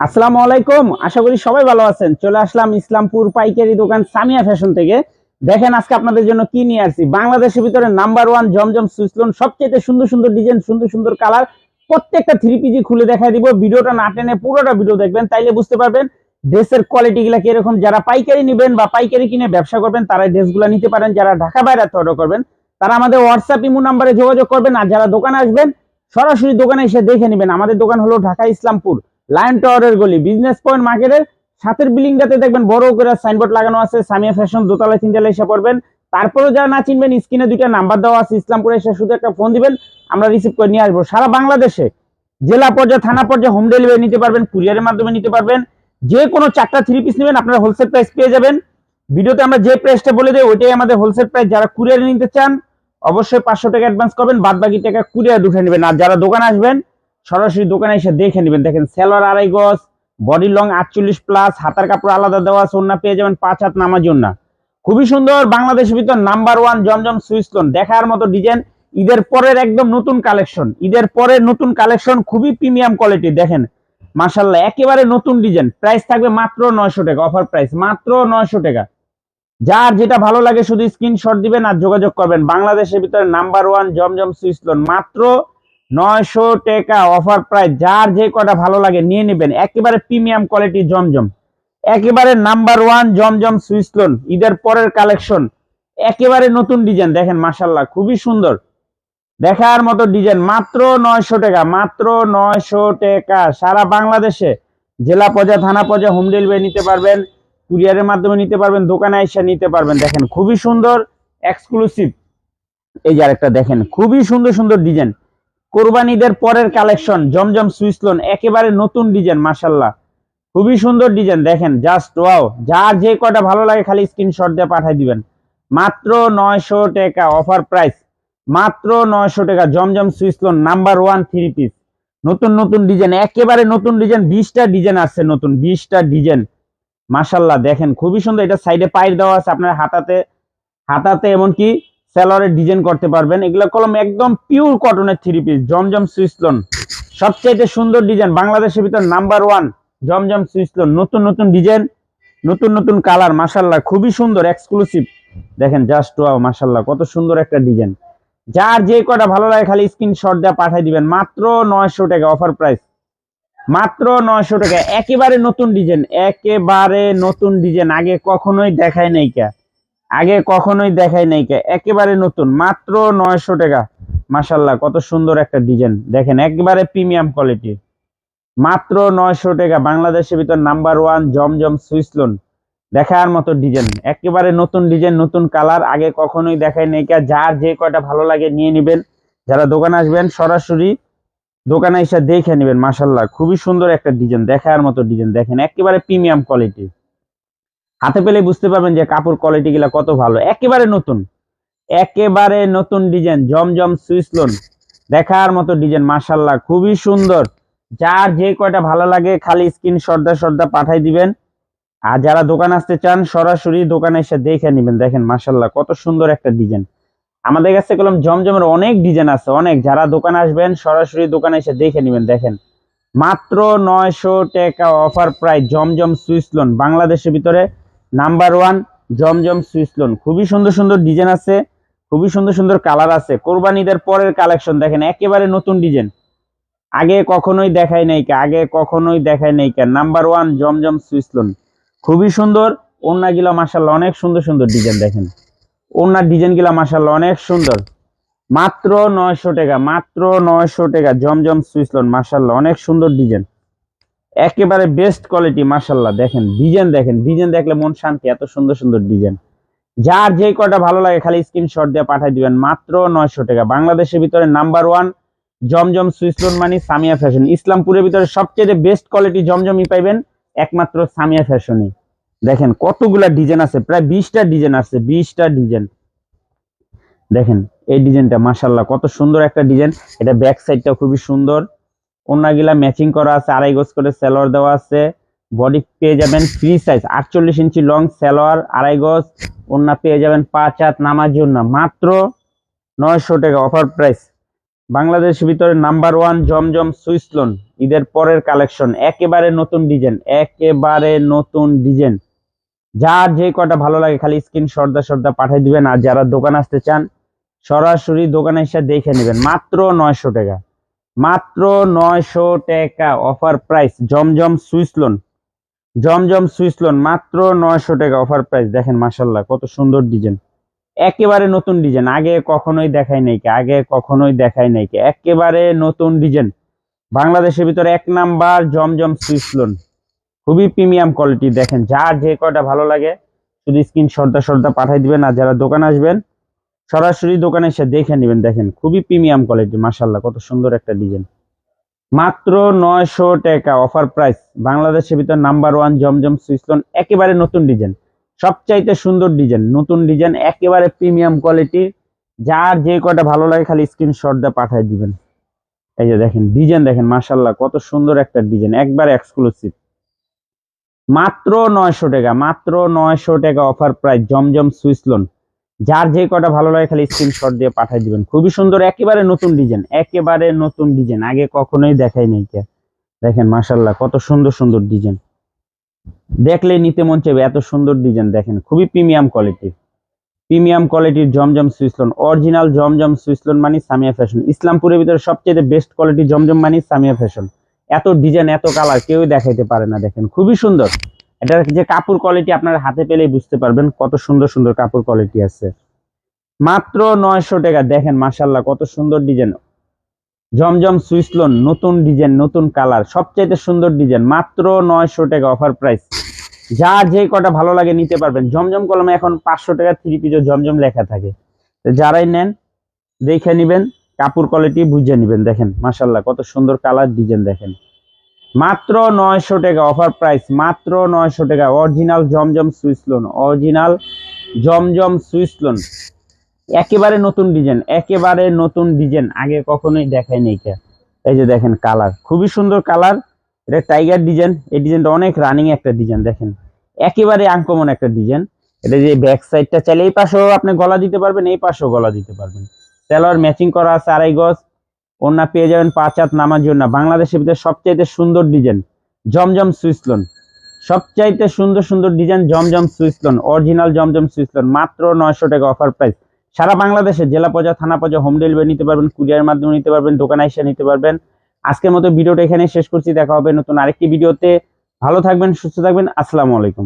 আসসালামু আলাইকুম। আশা করি সবাই ভালো আছেন। চলে আসলাম ইসলামপুর পাইকারি দোকান সামিয়া ফ্যাশন থেকে। দেখেন আজকে আপনাদের জন্য কি নিয়ে আসছি? বাংলাদেশের ভিতরে নাম্বার ওয়ান জমজম সুইসলন সবচেয়ে সুন্দর সুন্দর ডিজাইন সুন্দর সুন্দর কালার প্রত্যেকটা থ্রি পিজি খুলে দেখাই দিব। ভিডিওটা না টেনে পুরোটা ভিডিও দেখবেন, তাইলে বুঝতে পারবেন ড্রেসের কোয়ালিটি গুলা কীরকম। যারা পাইকারি নেবেন বা পাইকারি কিনে ব্যবসা করবেন তারা ড্রেসগুলো নিতে পারেন। যারা ঢাকা বাইরে অর্ডার করবেন, তারা আমাদের হোয়াটসঅ্যাপ ইমো নাম্বারে যোগাযোগ করবেন। আর যারা দোকানে আসবেন, সরাসরি দোকানে এসে দেখে নেবেন। আমাদের দোকান হলো ঢাকা ইসলামপুর। লায়ন টাওয়ারের গলি বিজনেস পয়েন্ট মার্কেটের সাথের বিল্ডিংটাতে দেখবেন বড় করে সাইনবোর্ড লাগানো আছে সামিয়া ফ্যাশন দোতলায় তিনতলা এসে পড়বেন। তারপরেও যারা না চিনবেন স্ক্রিনে দুইটা নাম্বার দেওয়া আছে, ইসলামপুরে এসে শুধু একটা ফোন দিবেন, আমরা রিসিভ করে নিয়ে আসব। সারা বাংলাদেশে জেলা পর্যায়ে, থানা পর্যায়ে হোম ডেলিভারি নিতে পারবেন কুরিয়ারের মাধ্যমে নিতে পারবেন। যে কোনো চারটা থ্রি পিস নেবেন, আপনারা হোলসেল প্রাইস পেয়ে যাবেন। ভিডিওতে আমরা যে প্রাইসটা বলে দিই, ওইটাই আমাদের হোলসেল প্রাইস যারা কুরিয়ারে নিতে চান, অবশ্যই পাঁচশো টাকা অ্যাডভান্স করবেন বাদ বাকি টাকা কুরিয়ার উঠে নেবেন। আর যারা দোকানে আসবেন সরাসরি দোকানে এসে দেখে নেবেন। দেখেন, সেলোয়ার আড়াই গজ বডি লং আটচল্লিশ প্লাস হাতার কাপড় আলাদা দেওয়া আছে ওন্না পেয়ে যাবেন পাঁচ হাত নামার জন্য খুবই সুন্দর বাংলাদেশের ভিতর নাম্বার ওয়ান জমজম সুইসলন দেখার মতো ডিজাইন ঈদের পরের একদম নতুন কালেকশন ঈদের পরের নতুন কালেকশন খুবই প্রিমিয়াম কোয়ালিটি দেখেন। মাসাল্লাহ একেবারে নতুন ডিজাইন প্রাইস থাকবে মাত্র নয়শো টাকা অফার প্রাইস মাত্র নয়শো টাকা। যার যেটা ভালো লাগে শুধু স্ক্রিনশট দিবেন আর যোগাযোগ করবেন। বাংলাদেশের ভিতরে নাম্বার ওয়ান জমজম সুইসলন মাত্র নয়শো টাকা অফার প্রায় যার যে কটা ভালো লাগে নিয়ে নেবেন। একেবারে প্রিমিয়াম কোয়ালিটি জমজম। একেবারে নাম্বার ওয়ান জমজম সুইসলন ঈদের পরের কালেকশন একেবারে নতুন ডিজাইন দেখেন মাসাল্লাহ খুবই সুন্দর। দেখার মতো ডিজাইন মাত্র নয়শো টাকা, মাত্র নয়শো টাকা। সারা বাংলাদেশে জেলা পর্যায়ে থানা পর্যায়ে হোম ডেলিভারি নিতে পারবেন কুরিয়ারের মাধ্যমে নিতে পারবেন, দোকানে এসে নিতে পারবেন। দেখেন, খুবই সুন্দর এক্সক্লুসিভ এই যে আরেকটা দেখেন, খুবই সুন্দর সুন্দর ডিজাইন কোরবানিদের পরের কালেকশন জমজম সুইসলন একেবারে নতুন ডিজাইন মাসাল্লাহ খুবই সুন্দর ডিজাইন, দেখেন জাস্ট ওয়াও যার যে কটা ভালো লাগে খালি স্ক্রিনশট দিয়ে পাঠিয়ে দিবেন। মাত্র নয়শো টাকা অফার প্রাইস মাত্র নয়শো টাকা Zamzam swiss lawn number one three piece নতুন নতুন ডিজাইন, একেবারে নতুন ডিজাইন, বিশটা ডিজাইন আসছে নতুন, বিশটা ডিজাইন। মাসাল্লাহ দেখেন, খুবই সুন্দর, এটা সাইডে পাইর দেওয়া আছে আপনার হাতাতে হাতাতে এমনকি সেলরের ডিজাইন করতে পারবেন। এগুলো কলম একদম পিওর কটনের থ্রি পিস জমজম সুইসলন সবচাইতে সুন্দর ডিজাইন বাংলাদেশের ভিতর নাম্বার ওয়ান জমজম সুইসলন নতুন নতুন ডিজাইন নতুন নতুন কালার মাসাল্লাহ খুবই সুন্দর এক্সক্লুসিভ দেখেন জাস্ট ওয়াও মাসাল্লাহ কত সুন্দর একটা ডিজাইন যার যে কটা ভালো লাগে, খালি স্ক্রিনশট দিয়ে পাঠিয়ে দিবেন। মাত্র নয়শো টাকা অফার প্রাইস মাত্র নয়শো টাকা। একেবারে নতুন ডিজাইন একেবারে নতুন ডিজাইন আগে কখনোই দেখায় নাই কে। আগে কখনোই দেখায় নাই একেবারে নতুন, মাত্র নয়শো টাকা। মাসাল্লাহ কত সুন্দর একটা ডিজাইন। দেখেন, একেবারে প্রিমিয়াম কোয়ালিটি মাত্র নয়শো টাকা, বাংলাদেশের ভিতর নাম্বার ওয়ান জমজম সুইসলন দেখার মতো ডিজাইন। একেবারে নতুন ডিজাইন, নতুন কালার, আগে কখনোই দেখায় নাই যার যে কয়টা ভালো লাগে নিয়ে নেবেন। যারা দোকানে আসবেন, সরাসরি দোকানে এসে দেখে নেবেন মাসাল্লাহ খুবই সুন্দর একটা ডিজাইন, দেখার মতো ডিজাইন। দেখেন, একেবারে প্রিমিয়াম কোয়ালিটি হাতে পেলে বুঝতে পারবেন যে কাপড় কোয়ালিটি গুলা কত ভালো। একেবারে নতুন। একেবারে নতুন ডিজাইন জমজম সুইসলোন দেখার মতো ডিজাইন মাসাল্লাহ খুবই সুন্দর। যার যে কয়টা ভালো লাগে খালি স্ক্রিন সর্দা সর্দা পাঠাই দিবেন। আর যারা দোকান আসতে চান, সরাসরি দোকানে এসে দেখে নেবেন। দেখেন মাসাল্লাহ কত সুন্দর একটা ডিজাইন আমাদের কাছে কলম জমজমের অনেক ডিজাইন আছে, অনেক। যারা দোকানে আসবেন, সরাসরি দোকানে এসে দেখে নেবেন। দেখেন, মাত্র নয়শো টাকা অফার প্রায় জমজম সুইসলোন বাংলাদেশের ভিতরে নাম্বার ওয়ান জমজম সুইসলোন খুবই সুন্দর সুন্দর ডিজাইন আছে, খুবই সুন্দর সুন্দর কালার আছে। কোরবানিদের পরের কালেকশন দেখেন, একেবারে নতুন ডিজাইন আগে কখনোই দেখাই নাই আগে কখনোই দেখাই নাই নাম্বার ওয়ান জমজম সুইসলোন খুবই সুন্দর ওন্নাগুলো মাসাল্লাহ অনেক সুন্দর সুন্দর ডিজাইন দেখেন। ওনার ডিজাইনগুলা মাসাল্লাহ অনেক সুন্দর। মাত্র নয়শো টাকা, মাত্র নয়শো টাকা জমজম সুইসলন মাসাল্লাহ অনেক সুন্দর ডিজাইন একেবারে বেস্ট কোয়ালিটি মাসাল্লাহ দেখেন ডিজাইন দেখেন ডিজাইন দেখলে মন শান্তি, এত সুন্দর সুন্দর ডিজাইন যার যে কটা ভালো লাগে খালি স্ক্রিনশট দিয়ে পাঠিয়ে দিবেন, মাত্র নয়শো টাকা। বাংলাদেশের ভিতরে number one Zamzam swiss lawn মানি সামিয়া ফ্যাশন ইসলামপুরের ভিতরে সবচেয়ে বেস্ট কোয়ালিটি জমজমই পাইবেন একমাত্র সামিয়া ফ্যাশনে দেখেন, কতগুলা ডিজাইন আছে, প্রায় বিশটা ডিজাইন আছে, বিশটা ডিজাইন দেখেন, এই ডিজাইনটা মাসাল্লাহ কত সুন্দর একটা ডিজাইন এটা ব্যাক সাইডটা খুবই সুন্দর। অন্যগুলা ম্যাচিং করা আছে, আড়াই গজ করে সেলোয়ার দেওয়া আছে। বডি পেয়ে যাবেন ফ্রি সাইজ আটচল্লিশ ইঞ্চি লং সেলোয়ার আড়াই গজ। অন্য পেয়ে যাবেন পাঁচ হাত নামার জন্য মাত্র নয়শো টাকা অফার প্রাইস বাংলাদেশের ভিতরে নাম্বার ওয়ান জমজম সুইসলোন ঈদের পরের কালেকশন একেবারে নতুন ডিজাইন একেবারে নতুন ডিজাইন যার যে কটা ভালো লাগে খালি স্ক্রিন সর্দা সর্দা পাঠিয়ে দিবেন। আর যারা দোকান আসতে চান, সরাসরি দোকানে এসে দেখে নেবেন। মাত্র নয়শো টাকা। মাত্র নয়শো টাকা অফার প্রাইস জমজম সুইসলোন জমজম সুইসলোন মাত্র নয়শো টাকা অফার প্রাইস দেখেন মাসাল্লাহ কত সুন্দর ডিজাইন একেবারে নতুন ডিজাইন আগে কখনোই দেখাই নাই কে, আগে কখনোই দেখাই নাই কে। একেবারে নতুন ডিজাইন বাংলাদেশের ভিতরে এক নাম্বার জমজম সুইসলোন খুবই প্রিমিয়াম কোয়ালিটি দেখেন, যার যে কয়টা ভালো লাগে, শুধু স্ক্রিন সর্দা সর্দা পাঠাই দিবেন। আর যারা দোকান আসবেন সরাসরি দোকানে এসে দেখে নেবেন, দেখেন খুবই প্রিমিয়াম কোয়ালিটি মাসাল্লাহ কত সুন্দর একটা ডিজাইন মাত্র নয়শো টাকা অফার প্রাইস বাংলাদেশের ভিতর নাম্বার ওয়ান জমজম সুইসলন একেবারে নতুন ডিজাইন সবচাইতে সুন্দর ডিজাইন নতুন ডিজাইন একেবারে প্রিমিয়াম কোয়ালিটি যার যে কটা ভালো লাগে খালি স্ক্রিনশট দিয়ে পাঠিয়ে দিবেন। এই যে দেখেন ডিজাইন দেখেন মাসাল্লাহ কত সুন্দর একটা ডিজাইন একবারে এক্সক্লুসিভ মাত্র নয়শো টাকা, মাত্র নয়শো টাকা অফার প্রাইস জমজম সুইসলন যার যে কটা ভালো লাগে খালি স্ক্রিনশট দিয়ে পাঠিয়ে দিবেন। খুবই সুন্দর, একেবারে নতুন ডিজাইন একেবারে নতুন ডিজাইন আগে কখনোই দেখাই নাই কে। দেখেন মাসাল্লাহ কত সুন্দর সুন্দর ডিজাইন দেখলে নিতে মন চাইবে, এত সুন্দর ডিজাইন দেখেন, খুবই প্রিমিয়াম কোয়ালিটি প্রিমিয়াম কোয়ালিটির জমজম সুইসলন অরিজিনাল জমজম সুইসলন মানে সামিয়া ফ্যাশন ইসলামপুরের ভিতরে সবচেয়ে বেস্ট কোয়ালিটি জমজম মানে সামিয়া ফ্যাশন এত ডিজাইন এত কালার কেউই দেখাইতে পারে না, দেখেন, খুবই সুন্দর। এটার যে কাপড় কোয়ালিটি আপনার হাতে পেলেই বুঝতে পারবেন কত সুন্দর সুন্দর কাপড় কোয়ালিটি আছে। মাত্র নয়শো টাকা, দেখেন মাসাল্লাহ কত সুন্দর ডিজাইন জমজম সুইসলোন নতুন ডিজাইন নতুন কালার সবচাইতে সুন্দর ডিজাইন মাত্র নয়শো টাকা অফার প্রাইস যার যে কটা ভালো লাগে নিতে পারবেন। জমজম কলমে এখন পাঁচশো টাকা থ্রি পিজও জমজম লেখা থাকে। যারাই নেন, দেখে নিবেন, কাপড় কোয়ালিটি বুঝে নিবেন, দেখেন মাসাল্লাহ কত সুন্দর কালার ডিজাইন দেখেন। মাত্র নয়শো টাকা অফার প্রাইস মাত্র নয়শো টাকা। অরিজিনাল জমজম সুইসলোন অরিজিনাল জমজম সুইসলোন একেবারে নতুন ডিজাইন একেবারে নতুন ডিজাইন আগে কখনোই দেখায় নেই এই যে দেখেন কালার খুবই সুন্দর কালার এটা টাইগার ডিজাইন এই ডিজাইনটা অনেক রানিং একটা ডিজাইন দেখেন। একেবারে আনকমন একটা ডিজাইন এটা যে ব্যাক সাইডটা চাইলে এই পাশেও আপনি গলা দিতে পারবেন, এই পাশেও গলা দিতে পারবেন। সেলোয়ার ম্যাচিং করা আছে আড়াই গজ। ওনা পেয়ে যাবেন পাঁচ হাত নামার জন্য। বাংলাদেশের ভিতরে সবচাইতে সুন্দর ডিজাইন, জমজম সুইসলন সবচাইতে সুন্দর সুন্দর ডিজাইন জমজম সুইসলন অরিজিনাল জমজম সুইসলন মাত্র নয়শো টাকা অফার প্রাইস সারা বাংলাদেশে জেলা পর্যায়ে থানা পর্যায়ে হোম ডেলিভারি নিতে পারবেন কুরিয়ার মাধ্যমে নিতে পারবেন, দোকানে এসে নিতে পারবেন। আজকের মতো ভিডিওটা এখানে শেষ করছি, দেখা হবে নতুন আরেকটি ভিডিওতে। ভালো থাকবেন, সুস্থ থাকবেন, আসসালামু আলাইকুম।